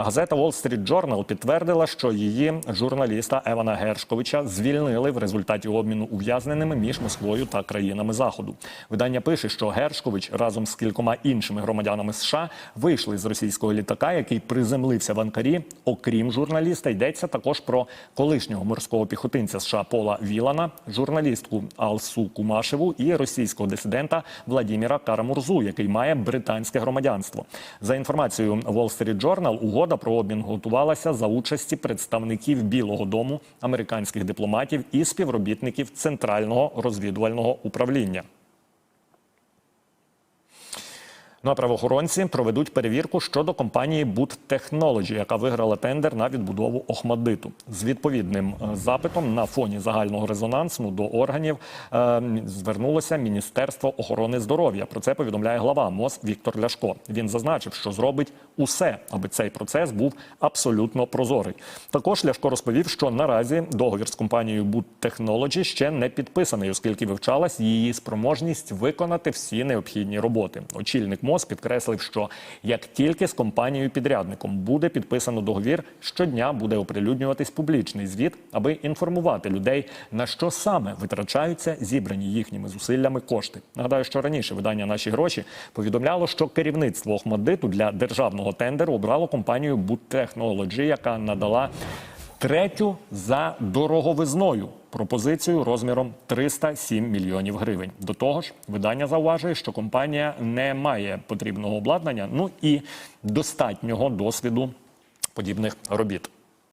Газета Wall Street Journal підтвердила, що її журналіста Евана Гершковича звільнили в результаті обміну ув'язненими між Москвою та країнами Заходу. Видання пише, що Гершкович разом з кількома іншими громадянами США вийшли з російського літака, який приземлився в Анкарі. Окрім журналіста, йдеться також про колишнього морського піхотинця США Пола Вілана, журналістку Алсу Кумашеву і російського дисидента Владіміра Карамурзу, який має британське громадянство. За інформацією Wall Street Journal, угода про обмін готувалася за участі представників Білого Дому, американських дипломатів і співробітників Центрального розвідувального управління. Ну а правоохоронці проведуть перевірку щодо компанії Boot Technology, яка виграла тендер на відбудову Охмадиту. З відповідним е, запитом на фоні загального резонансу до органів е, звернулося Міністерство охорони здоров'я. Про це повідомляє глава МОЗ Віктор Ляшко. Він зазначив, що зробить усе, аби цей процес був абсолютно прозорий. Також Ляшко розповів, що наразі договір з компанією Boot Technology ще не підписаний, оскільки вивчалась її спроможність виконати всі необхідні роботи. Очільник МОЗ підкреслив, що як тільки з компанією підрядником буде підписано договір, щодня буде оприлюднюватись публічний звіт, аби інформувати людей на що саме витрачаються зібрані їхніми зусиллями кошти. Нагадаю, що раніше видання наші гроші повідомляло, що керівництво Охмаддиту для державного тендеру обрало компанію Boot яка надала третю за дороговизною пропозицію розміром 307 мільйонів гривень. До того ж, видання зауважує, що компанія не має потрібного обладнання, ну і достатнього досвіду подібних робіт.